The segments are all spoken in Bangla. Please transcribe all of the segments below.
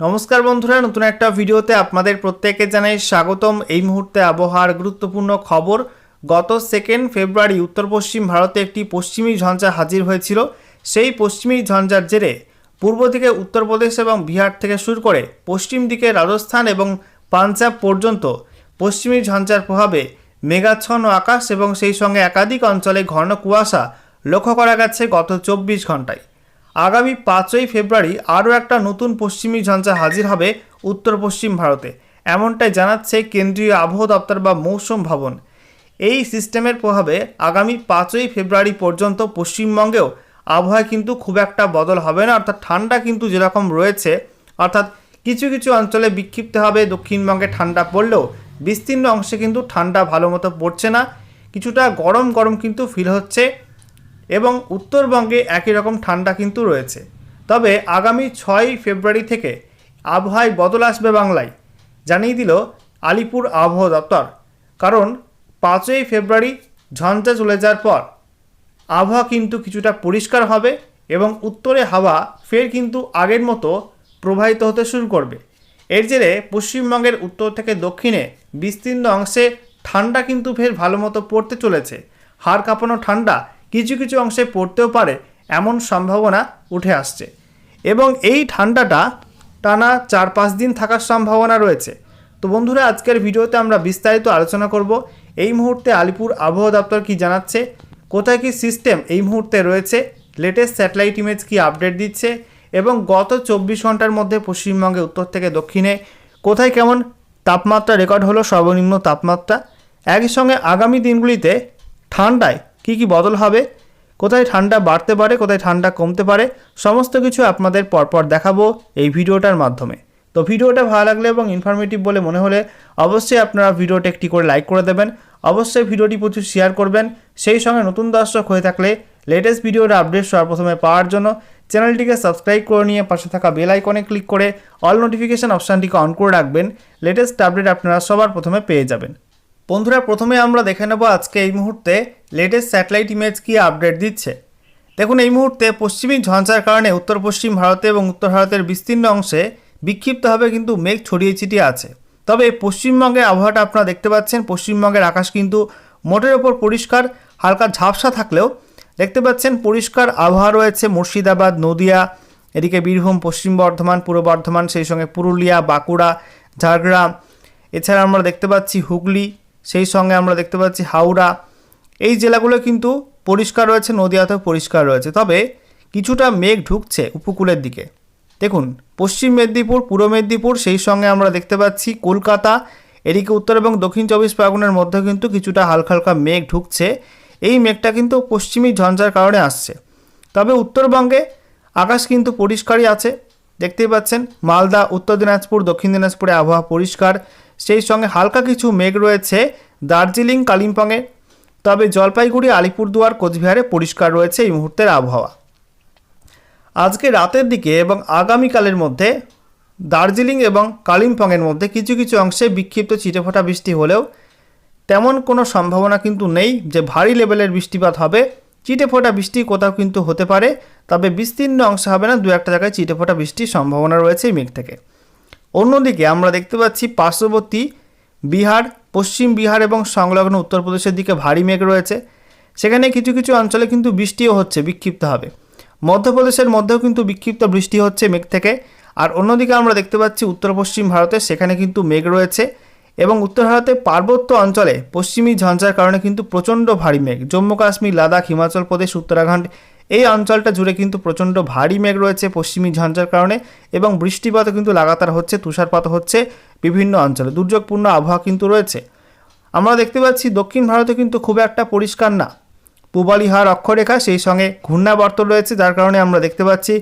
নমস্কার বন্ধুরা, নতুন একটা ভিডিওতে আপনাদের প্রত্যেককে জানাই স্বাগতম। এই মুহূর্তে আবহাওয়ার গুরুত্বপূর্ণ খবর, গত সেকেন্ড ফেব্রুয়ারি উত্তর পশ্চিম ভারতে একটি পশ্চিমী ঝঞ্ঝা হাজির হয়েছিল। সেই পশ্চিমী ঝঞ্ঝার জেরে পূর্ব দিকে উত্তরপ্রদেশ এবং বিহার থেকে শুরু করে পশ্চিম দিকে রাজস্থান এবং পাঞ্জাব পর্যন্ত পশ্চিমী ঝঞ্ঝার প্রভাবে মেঘাচ্ছন্ন আকাশ এবং সেই সঙ্গে একাধিক অঞ্চলে ঘন কুয়াশা লক্ষ্য করা গেছে গত চব্বিশ ঘন্টায়। আগামী পাঁচই ফেব্রুয়ারি আরও একটা নতুন পশ্চিমী ঝঞ্ঝা হাজির হবে উত্তর পশ্চিম ভারতে। এমনটাই জানাচ্ছে কেন্দ্রীয় আবহাওয়া দপ্তর বা মৌসুম ভবন। এই সিস্টেমের প্রভাবে আগামী পাঁচই ফেব্রুয়ারি পর্যন্ত পশ্চিমবঙ্গেও আবহাওয়ায় কিন্তু খুব একটা বদল হবে না, অর্থাৎ ঠান্ডা কিন্তু যেরকম রয়েছে, অর্থাৎ কিছু কিছু অঞ্চলে বিক্ষিপ্ত হবে, দক্ষিণবঙ্গে ঠান্ডা পড়লেও বিস্তীর্ণ অংশে কিন্তু ঠান্ডা ভালো মতো পড়ছে না। কিছুটা গরম গরম কিন্তু ফিল হচ্ছে। এবং উত্তরবঙ্গে একই রকম ঠান্ডা কিন্তু রয়েছে। তবে আগামী ছয় ফেব্রুয়ারি থেকে আবহাওয়ায় বদল আসবে বাংলায়, জানিয়ে দিল আলিপুর আবহাওয়া দপ্তর। কারণ পাঁচই ফেব্রুয়ারি ঝঞ্ঝা চলে যাওয়ার পর আবহাওয়া কিন্তু কিছুটা পরিষ্কার হবে এবং উত্তরে হাওয়া ফের কিন্তু আগের মতো প্রবাহিত হতে শুরু করবে। এর জেরে পশ্চিমবঙ্গের উত্তর থেকে দক্ষিণে বিস্তীর্ণ অংশে ঠান্ডা কিন্তু ফের ভালো মতো পড়তে চলেছে। হাড় কাঁপানো ঠান্ডা কিছু কিছু অংশে পড়তেও পারে, এমন সম্ভাবনা উঠে আসছে। এবং এই ঠান্ডাটা টানা চার পাঁচ দিন থাকার সম্ভাবনা রয়েছে। তো বন্ধুরা, আজকের ভিডিওতে আমরা বিস্তারিত আলোচনা করব, এই মুহূর্তে আলিপুর আবহাওয়া দপ্তর কি জানাচ্ছে, কোথায় কি সিস্টেম এই মুহূর্তে রয়েছে লেটেস্ট স্যাটেলাইট ইমেজ কি আপডেট দিচ্ছে, এবং গত চব্বিশ ঘণ্টার মধ্যে পশ্চিমবঙ্গে উত্তর থেকে দক্ষিণে কোথায় কেমন তাপমাত্রা রেকর্ড হলো, সর্বনিম্ন তাপমাত্রা। একই সঙ্গে আগামী দিনগুলিতে ঠান্ডায় কী কী বদল হবে? কোথায় ঠান্ডা বাড়তে পারে, কোথায় ঠান্ডা কমতে পারে, সমস্ত কিছু আপনাদের পরপর দেখাবো এই ভিডিওটার মাধ্যমে। তো ভিডিওটা ভালো লাগলে এবং ইনফরমেটিভ বলে মনে হলে অবশ্যই আপনারা ভিডিওটা একটি করে লাইক করে দেবেন, অবশ্যই ভিডিওটি প্রচুর শেয়ার করবেন। সেই সঙ্গে নতুন দর্শক হয়ে থাকলে লেটেস্ট ভিডিওর আপডেট সর্বপ্রথমে পাওয়ার জন্য চ্যানেলটিকে সাবস্ক্রাইব করে নিয়ে পাশে থাকা বেল আইকনে ক্লিক করে অল নোটিফিকেশান অপশানটিকে অন করে রাখবেন। লেটেস্ট আপডেট আপনারা সবার প্রথমে পেয়ে যাবেন। বন্ধুরা, প্রথমে আমরা দেখে নেব আজকে এই মুহূর্তে লেটেস্ট স্যাটেলাইট ইমেজ কি আপডেট দিচ্ছে। দেখুন, এই মুহূর্তে পশ্চিমী ঝঞ্ঝার কারণে উত্তর পশ্চিম ভারতে এবং উত্তর ভারতের বিস্তীর্ণ অংশে বিক্ষিপ্তভাবে কিন্তু মেঘ ছড়িয়ে ছিটিয়ে আছে। তবে পশ্চিমবঙ্গের আবহাওয়াটা আপনারা দেখতে পাচ্ছেন, পশ্চিমবঙ্গের আকাশ কিন্তু মোটের ওপর পরিষ্কার, হালকা ঝাপসা থাকলেও দেখতে পাচ্ছেন পরিষ্কার আবহাওয়া রয়েছে মুর্শিদাবাদ, নদিয়া, এদিকে বীরভূম, পশ্চিম বর্ধমান, পূর্ব বর্ধমান, সেই সঙ্গে পুরুলিয়া, বাঁকুড়া, ঝাড়গ্রাম। এছাড়া আমরা দেখতে পাচ্ছি হুগলি সেই সঙ্গে আমরা দেখতে পাচ্ছি হাওড়া। এই জেলাগুলো কিন্তু পরিষ্কার রয়েছে, নদীয়াতেও পরিষ্কার রয়েছে। তবে কিছুটা মেঘ ঢুকছে উপকূলের দিকে। দেখুন, পশ্চিম মেদিনীপুর, পূর্ব মেদিনীপুর, সেই সঙ্গে আমরা দেখতে পাচ্ছি কলকাতা, এদিকে উত্তর এবং দক্ষিণ চব্বিশ পরগনার মধ্যে কিন্তু কিছুটা হালকা হালকা মেঘ ঢুকছে। এই মেঘটা কিন্তু পশ্চিমী ঝঞ্ঝার কারণে আসছে। তবে উত্তরবঙ্গে আকাশ কিন্তু পরিষ্কারই আছে। দেখতেই পাচ্ছেন, মালদা, উত্তর দিনাজপুর, দক্ষিণ দিনাজপুরে আবহাওয়া পরিষ্কার। সেই সঙ্গে হালকা কিছু মেঘ রয়েছে দার্জিলিং, কালিম্পংয়ে। তবে জলপাইগুড়ি, আলিপুরদুয়ার, কোচবিহারে পরিষ্কার রয়েছে এই মুহূর্তের আবহাওয়া। আজকে রাতের দিকে এবং আগামীকালের মধ্যে দার্জিলিং এবং কালিম্পংয়ের মধ্যে কিছু কিছু অংশে বিক্ষিপ্ত চিটেফোঁটা বৃষ্টি হলেও তেমন কোনো সম্ভাবনা কিন্তু নেই যে ভারী লেভেলের বৃষ্টিপাত হবে। চিটেফোঁটা বৃষ্টি কোথাও কিন্তু হতে পারে, তবে বিস্তীর্ণ অংশ হবে না। দু একটা জায়গায় চিটেফোঁটা বৃষ্টির সম্ভাবনা রয়েছে এই মেঘ থেকে। অন্যদিকে আমরা দেখতে পাচ্ছি পার্শ্ববর্তী বিহার, পশ্চিম বিহার এবং সংলগ্ন উত্তরপ্রদেশের দিকে ভারী মেঘ রয়েছে। সেখানে কিছু কিছু অঞ্চলে কিন্তু বৃষ্টিও হচ্ছে, বিক্ষিপ্ত হবে। মধ্যপ্রদেশের মধ্যেও কিন্তু বিক্ষিপ্ত বৃষ্টি হচ্ছে মেঘ থেকে। আর অন্যদিকে আমরা দেখতে পাচ্ছি উত্তর পশ্চিম ভারতে সেখানে কিন্তু মেঘ রয়েছে এবং উত্তর ভারতে পার্বত্য অঞ্চলে পশ্চিমী ঝঞ্ঝার কারণে কিন্তু প্রচণ্ড ভারী মেঘ। জম্মু কাশ্মীর লাদাখ, হিমাচল প্রদেশ, উত্তরাখণ্ড এই অঞ্চলটা জুড়ে কিন্তু প্রচণ্ড ভারী মেঘ রয়েছে পশ্চিমী ঝঞ্ঝার কারণে এবং বৃষ্টিপাতও কিন্তু লাগাতার হচ্ছে, তুষারপাত হচ্ছে বিভিন্ন অঞ্চলে। দুর্যোগপূর্ণ আবহাওয়া কিন্তু রয়েছে। আমরা দেখতে পাচ্ছি দক্ষিণ ভারতে কিন্তু খুব একটা পরিষ্কার না। পূবালিহার অক্ষরেখা সেই সঙ্গে ঘূর্ণাবর্ত রয়েছে, যার কারণে আমরা দেখতে পাচ্ছি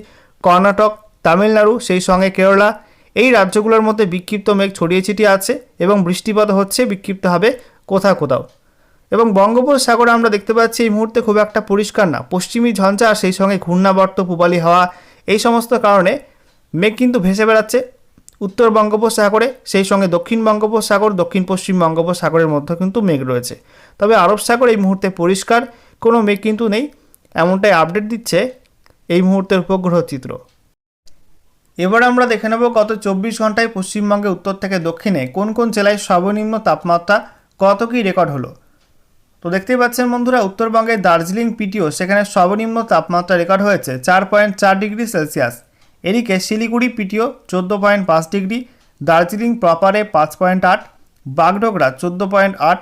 কর্ণাটক, তামিলনাড়ু, সেই সঙ্গে কেরালা। এই রাজ্যগুলোর মধ্যে বিক্ষিপ্ত মেঘ ছড়িয়ে ছিটিয়ে আছে এবং বৃষ্টিপাত হচ্ছে, বিক্ষিপ্ত হবে কোথাও কোথাও। এবং বঙ্গোপসাগরে আমরা দেখতে পাচ্ছি এই মুহূর্তে খুব একটা পরিষ্কার না। পশ্চিমী ঝঞ্ঝা সেই সঙ্গে ঘূর্ণাবর্ত, পূবালি হাওয়া এই সমস্ত কারণে মেঘ কিন্তু ভেসে বেড়াচ্ছে। উত্তর বঙ্গোপসাগরে, সেই সঙ্গে দক্ষিণ বঙ্গোপসাগর, দক্ষিণ পশ্চিম বঙ্গোপসাগরের মধ্যে কিন্তু মেঘ রয়েছে। তবে আরব সাগর এই মুহূর্তে পরিষ্কার, কোনো মেঘ কিন্তু নেই, এমনটাই আপডেট দিচ্ছে এই মুহূর্তের উপগ্রহ চিত্র। এবার আমরা দেখে নেব গত চব্বিশ ঘন্টায় পশ্চিমবঙ্গে উত্তর থেকে দক্ষিণে কোন কোন জেলায় সর্বনিম্ন তাপমাত্রা, কত কী রেকর্ড হলো? তো দেখতেই পাচ্ছেন বন্ধুরা উত্তরবঙ্গের দার্জিলিং পিটিও সেখানে সর্বনিম্ন তাপমাত্রা রেকর্ড হয়েছে চার পয়েন্ট চার ডিগ্রি সেলসিয়াস। এদিকে শিলিগুড়ি পিটিও চোদ্দ পয়েন্ট পাঁচ ডিগ্রি, দার্জিলিং প্রপারে পাঁচ পয়েন্ট আট, বাগডোগরা চোদ্দ পয়েন্ট আট,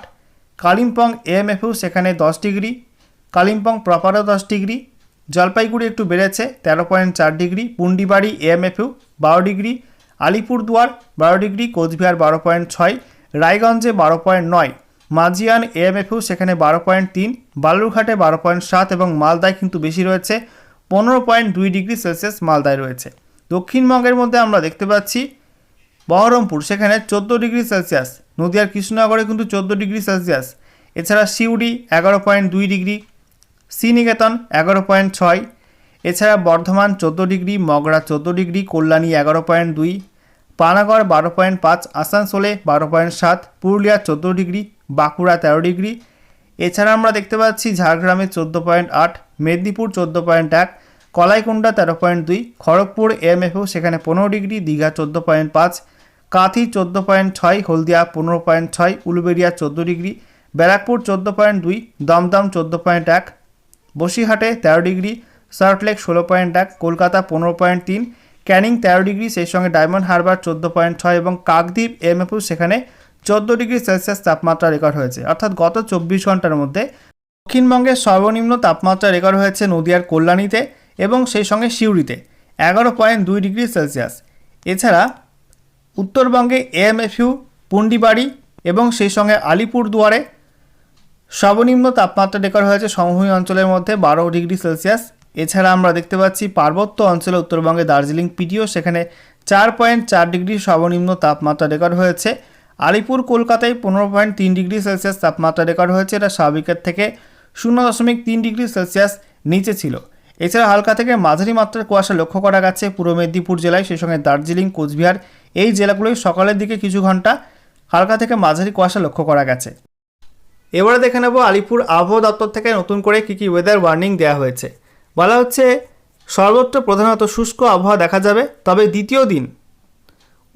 কালিম্পং এএমএফইউ সেখানে দশ ডিগ্রি, কালিম্পং প্রপারও দশ ডিগ্রি, জলপাইগুড়ি একটু বেড়েছে তেরো পয়েন্ট চার ডিগ্রি, পুন্ডিবাড়ি এএমএফইউ বারো ডিগ্রি, আলিপুরদুয়ার বারো ডিগ্রি, কোচবিহার বারো পয়েন্ট ছয়, রায়গঞ্জে বারো পয়েন্ট নয় মাজিয়ান এএমএফইউ সেখানে বারো পয়েন্ট তিন, বালুরঘাটে বারো পয়েন্ট সাত এবং মালদায় কিন্তু বেশি রয়েছে। পনেরো পয়েন্ট দুই ডিগ্রি সেলসিয়াস মালদায় রয়েছে। দক্ষিণবঙ্গের মধ্যে আমরা দেখতে পাচ্ছি, বহরমপুর সেখানে চোদ্দ ডিগ্রি সেলসিয়াস, নদিয়ার কৃষ্ণনগরে কিন্তু চোদ্দ ডিগ্রি সেলসিয়াস। এছাড়া সিউড়ি এগারো পয়েন্ট দুই ডিগ্রি, শ্রীনিকেতন এগারো পয়েন্ট ছয়, এছাড়া বর্ধমান চোদ্দ ডিগ্রি, মগরা চোদ্দ ডিগ্রি, কল্যাণী এগারো পয়েন্ট দুই, পানাগড় বারো পয়েন্ট পাঁচ, আসানসোলে বারো পয়েন্ট সাত, পুরুলিয়া চোদ্দ ডিগ্রি বাঁকুড়া তেরো ডিগ্রি। এছাড়া আমরা দেখতে পাচ্ছি ঝাড়গ্রামে চোদ্দ পয়েন্ট আট, মেদিনীপুর চোদ্দ পয়েন্ট এক কলাইকুণ্ডা তেরো পয়েন্ট দুই, খড়গপুর এমএফও সেখানে পনেরো ডিগ্রি, দীঘা চোদ্দ পয়েন্ট পাঁচ, কাঁথি চোদ্দ পয়েন্ট ছয়, হলদিয়া পনেরো পয়েন্ট ছয় উলুবেড়িয়া চোদ্দ ডিগ্রি, ব্যারাকপুর চোদ্দ পয়েন্ট দুই, দমদম চোদ্দ পয়েন্ট এক, বসিরহাটে তেরো ডিগ্রি সল্টলেক ষোলো পয়েন্ট এক, কলকাতা পনেরো পয়েন্ট তিন, ক্যানিং তেরো ডিগ্রি, সেই সঙ্গে ডায়মন্ড হারবার চোদ্দ পয়েন্ট ছয় এবং কাকদ্বীপ এমএফউ সেখানে চোদ্দ ডিগ্রি সেলসিয়াস তাপমাত্রা রেকর্ড হয়েছে। অর্থাৎ গত চব্বিশ ঘণ্টার মধ্যে দক্ষিণবঙ্গের সর্বনিম্ন তাপমাত্রা রেকর্ড হয়েছে নদিয়ার কল্যাণীতে এবং সেই সঙ্গে সিউড়িতে, এগারো পয়েন্ট দুই ডিগ্রি সেলসিয়াস। এছাড়া উত্তরবঙ্গে এএমএফইউ, পুন্ডিবাড়ি এবং সেই সঙ্গে আলিপুরদুয়ারে সর্বনিম্ন তাপমাত্রা রেকর্ড হয়েছে সমভূমি অঞ্চলের মধ্যে বারো ডিগ্রি সেলসিয়াস। এছাড়া আমরা দেখতে পাচ্ছি পার্বত্য অঞ্চলে উত্তরবঙ্গে দার্জিলিং, পিটিও, সেখানে চার পয়েন্ট চার ডিগ্রি সর্বনিম্ন তাপমাত্রা রেকর্ড হয়েছে। আলিপুর, কলকাতায় পনেরো পয়েন্ট তিন ডিগ্রি সেলসিয়াস তাপমাত্রা রেকর্ড হয়েছে। এটা স্বাভাবিকের থেকে শূন্য দশমিক তিন ডিগ্রি সেলসিয়াস নিচে ছিল। এছাড়া হালকা থেকে মাঝারি মাত্রার কুয়াশা লক্ষ্য করা গেছে পূর্ব মেদিনীপুর জেলায়। সেই সঙ্গে দার্জিলিং, কোচবিহার এই জেলাগুলোয় সকালের দিকে কিছু ঘণ্টা হালকা থেকে মাঝারি কুয়াশা লক্ষ্য করা গেছে। এবারে দেখে নেব আলিপুর আবহাওয়া দপ্তর থেকে নতুন করে কী কী ওয়েদার ওয়ার্নিং দেওয়া হয়েছে। বলা হচ্ছে সর্বত্র প্রধানত শুষ্ক আবহাওয়া দেখা যাবে, তবে দ্বিতীয় দিন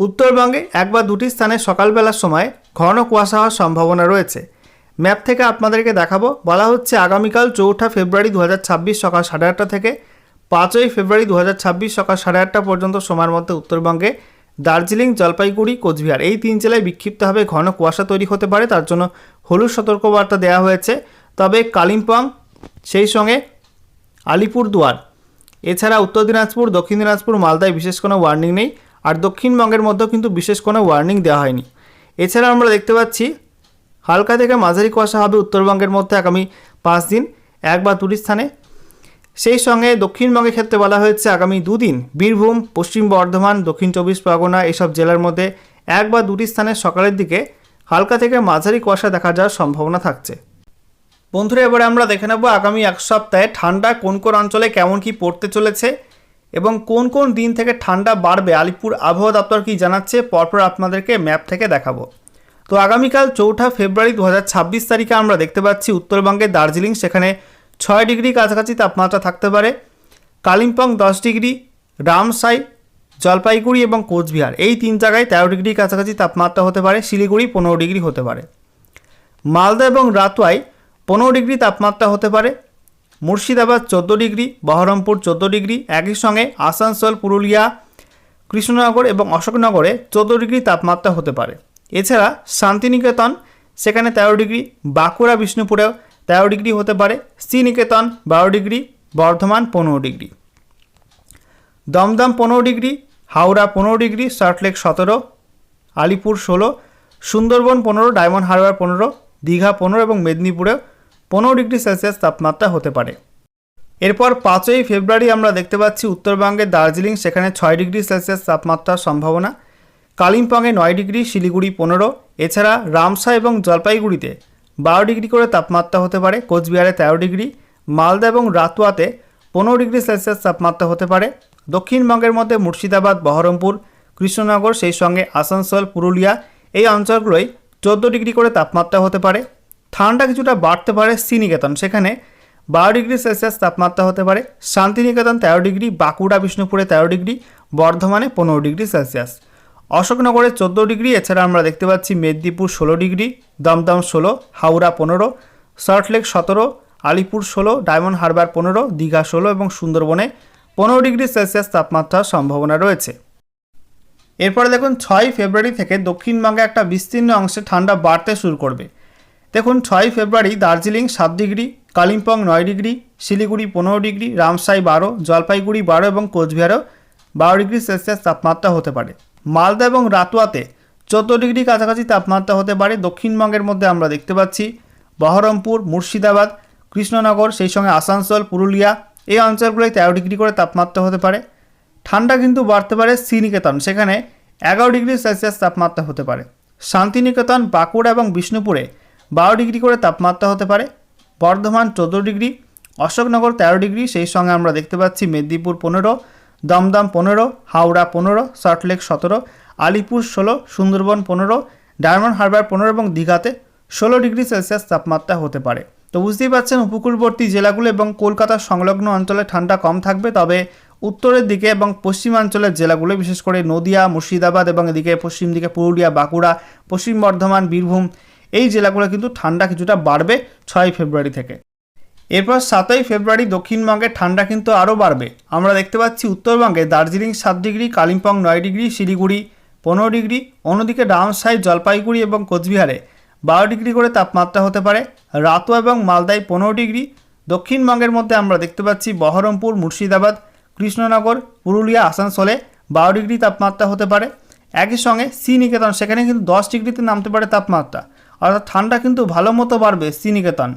উত্তরবঙ্গে এক বা দুটি স্থানে সকালবেলার সময় ঘন কুয়াশা হওয়ার সম্ভাবনা রয়েছে। ম্যাপ থেকে আপনাদেরকে দেখাবো। বলা হচ্ছে আগামীকাল চৌঠা ফেব্রুয়ারি দু হাজার ছাব্বিশ সকাল সাড়ে আটটা থেকে পাঁচই ফেব্রুয়ারি দু হাজার ছাব্বিশ সকাল সাড়ে আটটা পর্যন্ত সময়ের মধ্যে উত্তরবঙ্গে দার্জিলিং, জলপাইগুড়ি, কোচবিহার এই তিন জেলায় বিক্ষিপ্তভাবে ঘন কুয়াশা তৈরি হতে পারে। তার জন্য হলুদ সতর্কবার্তা দেওয়া হয়েছে। তবে কালিম্পং, সেই সঙ্গে আলিপুরদুয়ার, এছাড়া উত্তর দিনাজপুর, দক্ষিণ দিনাজপুর, মালদায় বিশেষ কোনো ওয়ার্নিং নেই। আর দক্ষিণবঙ্গের মধ্যেও কিন্তু বিশেষ কোনো ওয়ার্নিং দেওয়া হয়নি। এছাড়া আমরা দেখতে পাচ্ছি, হালকা থেকে মাঝারি কুয়াশা হবে উত্তরবঙ্গের মধ্যে আগামী পাঁচ দিন, এক বা দুটি স্থানে। সেই সঙ্গে দক্ষিণবঙ্গের ক্ষেত্রে বলা হয়েছে, আগামী দুদিন বীরভূম, পশ্চিম বর্ধমান, দক্ষিণ চব্বিশ পরগনা এসব জেলার মধ্যে এক বা দুটি স্থানে সকালের দিকে হালকা থেকে মাঝারি কুয়াশা দেখা যাওয়ার সম্ভাবনা থাকছে। বন্ধুরা, এবারে আমরা দেখে নেব আগামী এক সপ্তাহে ঠান্ডা কোন কোন অঞ্চলে কেমন কি পড়তে চলেছে। এবং কোন কোন দিন থেকে ঠান্ডা বাড়বে আলিপুর আবহাওয়া দপ্তর কি জানাচ্ছে, পরপর আপনাদেরকে ম্যাপ থেকে দেখাবো। তো আগামীকাল চৌঠা ফেব্রুয়ারি দু হাজার ছাব্বিশ তারিখে আমরা দেখতে পাচ্ছি উত্তরবঙ্গের দার্জিলিং, সেখানে ছয় ডিগ্রি কাছাকাছি তাপমাত্রা থাকতে পারে। কালিম্পং দশ ডিগ্রি, রামসাই, জলপাইগুড়ি এবং কোচবিহার, এই তিন জায়গায় তেরো ডিগ্রি কাছাকাছি তাপমাত্রা হতে পারে, শিলিগুড়ি পনেরো ডিগ্রি হতে পারে। মালদা এবং রাতুয়ায় পনেরো ডিগ্রি তাপমাত্রা হতে পারে। মুর্শিদাবাদ চোদ্দ ডিগ্রি, বহরমপুর চোদ্দ ডিগ্রি, একই সঙ্গে আসানসোল, পুরুলিয়া, কৃষ্ণনগর এবং অশোকনগরে চোদ্দ ডিগ্রি তাপমাত্রা হতে পারে। এছাড়া শান্তিনিকেতন, সেখানে তেরো ডিগ্রি, বাঁকুড়া, বিষ্ণুপুরেও তেরো ডিগ্রি হতে পারে। শ্রীনিকেতন, বারো ডিগ্রি, বর্ধমান, পনেরো ডিগ্রি। দমদম, পনেরো ডিগ্রি, হাওড়া, পনেরো ডিগ্রি সল্টলেক সতেরো, আলিপুর, ষোলো, সুন্দরবন, পনেরো, ডায়মন্ড হারবার, পনেরো, দীঘা, পনেরো এবং মেদিনীপুরে পনেরো ডিগ্রি সেলসিয়াস তাপমাত্রা হতে পারে। এরপর পাঁচই ফেব্রুয়ারি আমরা দেখতে পাচ্ছি উত্তরবঙ্গের দার্জিলিং সেখানে ছয় ডিগ্রি সেলসিয়াস তাপমাত্রার সম্ভাবনা, কালিম্পংয়ে নয় ডিগ্রি, শিলিগুড়ি পনেরো, এছাড়া রামসা এবং জলপাইগুড়িতে বারো ডিগ্রি করে তাপমাত্রা হতে পারে, কোচবিহারে তেরো ডিগ্রি, মালদা এবং রাতুয়াতে পনেরো ডিগ্রি সেলসিয়াস তাপমাত্রা হতে পারে, দক্ষিণবঙ্গের মধ্যে মুর্শিদাবাদ, বহরমপুর, কৃষ্ণনগর, সেই সঙ্গে আসানসোল, পুরুলিয়া, এই অঞ্চলগুলোয় চোদ্দ ডিগ্রি করে তাপমাত্রা হতে পারে ঠান্ডা কিছুটা বাড়তে পারে শ্রীনিকেতন। সেখানে বারো ডিগ্রি সেলসিয়াস তাপমাত্রা হতে পারে। শান্তিনিকেতন তেরো ডিগ্রি, বাঁকুড়া, বিষ্ণুপুরে তেরো ডিগ্রি, বর্ধমানে পনেরো ডিগ্রি সেলসিয়াস। অশোকনগরে চোদ্দ ডিগ্রি, এছাড়া আমরা দেখতে পাচ্ছি মেদিনীপুর ষোলো ডিগ্রি, দমদম ষোলো, হাওড়া পনেরো সল্টলেক সতেরো, আলিপুর ষোলো, ডায়মন্ড হারবার পনেরো, দীঘা ষোলো এবং সুন্দরবনে পনেরো ডিগ্রি সেলসিয়াস তাপমাত্রার সম্ভাবনা রয়েছে। এরপরে দেখুন ছয় ফেব্রুয়ারি থেকে দক্ষিণবঙ্গে একটা বিস্তীর্ণ অংশে ঠান্ডা বাড়তে শুরু করবে। দেখুন, ছয় ফেব্রুয়ারি দার্জিলিং সাত ডিগ্রি, কালিম্পং নয় ডিগ্রি, শিলিগুড়ি পনেরো ডিগ্রি, রামসাই বারো, জলপাইগুড়ি বারো এবং কোচবিহারও বারো ডিগ্রি সেলসিয়াস তাপমাত্রা হতে পারে। মালদা এবং রাতুয়াতে চোদ্দ ডিগ্রি কাছাকাছি তাপমাত্রা হতে পারে। দক্ষিণবঙ্গের মধ্যে আমরা দেখতে পাচ্ছি বহরমপুর, মুর্শিদাবাদ, কৃষ্ণনগর, সেই সঙ্গে আসানসোল, পুরুলিয়া, এই অঞ্চলগুলোয় তেরো ডিগ্রি করে তাপমাত্রা হতে পারে। ঠান্ডা কিন্তু বাড়তে পারে শ্রীনিকেতন, সেখানে এগারো ডিগ্রি সেলসিয়াস তাপমাত্রা হতে পারে। শান্তিনিকেতন, বাঁকুড়া এবং বিষ্ণুপুরে বারো ডিগ্রি করে তাপমাত্রা হতে পারে। বর্ধমান চোদ্দ ডিগ্রি, অশোকনগর তেরো ডিগ্রি, সেই সঙ্গে আমরা দেখতে পাচ্ছি মেদিনীপুর পনেরো, দমদম পনেরো, হাওড়া পনেরো সল্টলেক সতেরো, আলিপুর ষোলো, সুন্দরবন পনেরো, ডায়মন্ড হারবার পনেরো এবং দীঘাতে ষোলো ডিগ্রি সেলসিয়াস তাপমাত্রা হতে পারে। তো বুঝতেই পারছেন, উপকূলবর্তী জেলাগুলো এবং কলকাতার সংলগ্ন অঞ্চলে ঠান্ডা কম থাকবে, তবে উত্তরের দিকে এবং পশ্চিমাঞ্চলের জেলাগুলো, বিশেষ করে নদিয়া, মুর্শিদাবাদ এবং এদিকে পশ্চিম দিকে পুরুলিয়া, বাঁকুড়া, পশ্চিম বর্ধমান, বীরভূম এই জেলাগুলো কিন্তু ঠান্ডা কিছুটা বাড়বে ছয় ফেব্রুয়ারি থেকে। এরপর সাতই ফেব্রুয়ারি দক্ষিণবঙ্গে ঠান্ডা কিন্তু আরও বাড়বে। আমরা দেখতে পাচ্ছি উত্তরবঙ্গে দার্জিলিং সাত ডিগ্রি, কালিম্পং নয় ডিগ্রি, শিলিগুড়ি পনেরো ডিগ্রি, অন্যদিকে ডাউনসাই জলপাইগুড়ি এবং কোচবিহারে বারো ডিগ্রি করে তাপমাত্রা হতে পারে। রাতুয়া এবং মালদায় পনেরো ডিগ্রি। দক্ষিণবঙ্গের মধ্যে আমরা দেখতে পাচ্ছি বহরমপুর, মুর্শিদাবাদ, কৃষ্ণনগর, পুরুলিয়া, আসানসোলে বারো ডিগ্রি তাপমাত্রা হতে পারে। একই সঙ্গে শ্রীনিকেতন, সেখানে কিন্তু দশ ডিগ্রিতে নামতে পারে তাপমাত্রা। অর্থাৎ ঠান্ডা কিন্তু ভালো মতো বাড়বে শ্রীনিকেতন।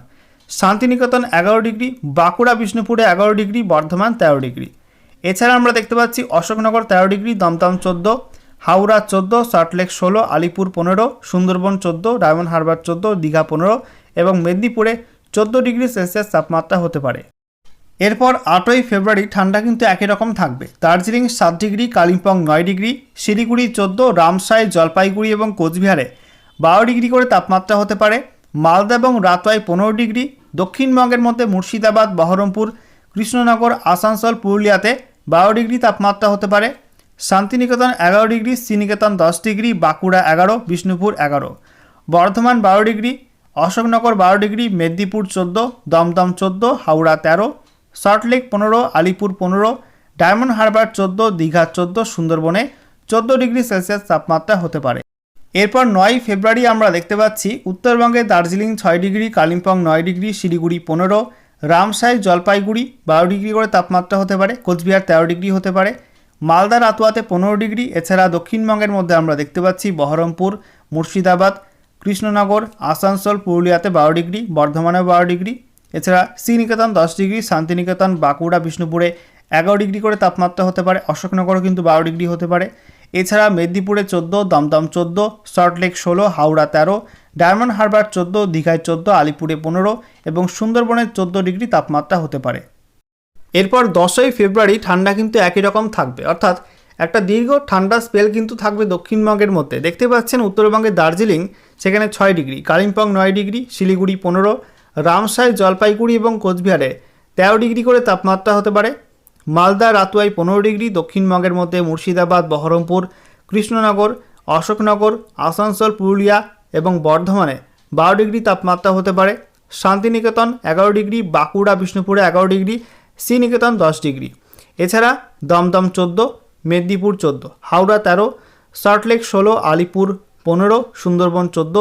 শান্তিনিকেতন এগারো ডিগ্রি, বাঁকুড়া, বিষ্ণুপুরে এগারো ডিগ্রি, বর্ধমান তেরো ডিগ্রি। এছাড়া আমরা দেখতে পাচ্ছি অশোকনগর তেরো ডিগ্রি, দমদম চোদ্দ, হাওড়া চোদ্দ সল্টলেক ষোলো, আলিপুর পনেরো, সুন্দরবন চোদ্দ ডায়মন্ড হারবার চোদ্দ, দীঘা পনেরো এবং মেদিনীপুরে চোদ্দ ডিগ্রি সেলসিয়াস তাপমাত্রা হতে পারে। এরপর আটই ফেব্রুয়ারি ঠান্ডা কিন্তু একই রকম থাকবে। দার্জিলিং সাত ডিগ্রি, কালিম্পং নয় ডিগ্রি, শিলিগুড়ি চোদ্দ, রামসাই, জলপাইগুড়ি এবং কোচবিহারে বারো ডিগ্রি করে তাপমাত্রা হতে পারে। মালদা এবং রাতোয়ায় পনেরো ডিগ্রি। দক্ষিণবঙ্গের মধ্যে মুর্শিদাবাদ, বহরমপুর, কৃষ্ণনগর, আসানসোল, পুরুলিয়াতে বারো ডিগ্রি তাপমাত্রা হতে পারে। শান্তিনিকেতন এগারো ডিগ্রি, শ্রীনিকেতন দশ ডিগ্রি, বাঁকুড়া এগারো, বিষ্ণুপুর এগারো। বর্ধমান বারো ডিগ্রি, অশোকনগর বারো ডিগ্রি, মেদিনীপুর চোদ্দ, দমদম চোদ্দ, হাওড়া তেরো সল্টলেক পনেরো, আলিপুর পনেরো, ডায়মন্ড হারবার চোদ্দ, দীঘা চোদ্দ, সুন্দরবনে চোদ্দ ডিগ্রি সেলসিয়াস তাপমাত্রা হতে পারে। এরপর নয় ফেব্রুয়ারি আমরা দেখতে পাচ্ছি উত্তরবঙ্গে দার্জিলিং ছয় ডিগ্রি, কালিম্পং নয় ডিগ্রি, শিলিগুড়ি পনেরো, রামসাই, জলপাইগুড়ি বারো ডিগ্রি করে তাপমাত্রা হতে পারে, কোচবিহার তেরো ডিগ্রি হতে পারে মালদার রাতুয়াতে পনেরো ডিগ্রি, এছাড়া দক্ষিণবঙ্গের মধ্যে আমরা দেখতে পাচ্ছি বহরমপুর, মুর্শিদাবাদ, কৃষ্ণনগর, আসানসোল, পুরুলিয়াতে বারো ডিগ্রি বর্ধমানে বারো ডিগ্রি, এছাড়া শ্রীনিকেতন দশ ডিগ্রি, শান্তিনিকেতন, বাঁকুড়া, বিষ্ণুপুরে এগারো ডিগ্রি করে তাপমাত্রা হতে পারে, অশোকনগরও কিন্তু বারো ডিগ্রি হতে পারে। এছাড়া মেদিনীপুরে চোদ্দ, দমদম চোদ্দ সল্টলেক ষোলো, হাওড়া তেরো, ডায়মন্ড হারবার চোদ্দ, দীঘায় চোদ্দ, আলিপুরে পনেরো এবং সুন্দরবনের চোদ্দ ডিগ্রি তাপমাত্রা হতে পারে। এরপর দশই ফেব্রুয়ারি ঠান্ডা কিন্তু একই রকম থাকবে। অর্থাৎ একটা দীর্ঘ ঠান্ডা স্পেল কিন্তু থাকবে দক্ষিণবঙ্গের মধ্যে। দেখতে পাচ্ছেন উত্তরবঙ্গের দার্জিলিং সেখানে ছয় ডিগ্রি, কালিম্পং নয় ডিগ্রি, শিলিগুড়ি পনেরো, রামসাই, জলপাইগুড়ি এবং কোচবিহারে তেরো ডিগ্রি করে তাপমাত্রা হতে পারে। মালদা রাতুয়াই পনেরো ডিগ্রি দক্ষিণবঙ্গের মধ্যে মুর্শিদাবাদ, বহরমপুর, কৃষ্ণনগর, অশোকনগর, আসানসোল, পুরুলিয়া এবং বর্ধমানে বারো ডিগ্রি তাপমাত্রা হতে পারে। শান্তিনিকেতন এগারো ডিগ্রি, বাঁকুড়া, বিষ্ণুপুরে এগারো ডিগ্রি, শ্রীনিকেতন দশ ডিগ্রি। এছাড়া দমদম চোদ্দ, মেদিনীপুর চোদ্দ, হাওড়া তেরো, সল্টলেক ষোলো, আলিপুর পনেরো, সুন্দরবন চোদ্দ,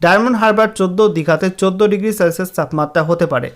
ডায়মন্ড হারবার চোদ্দ, দীঘাতে চোদ্দ ডিগ্রি সেলসিয়াস তাপমাত্রা হতে পারে।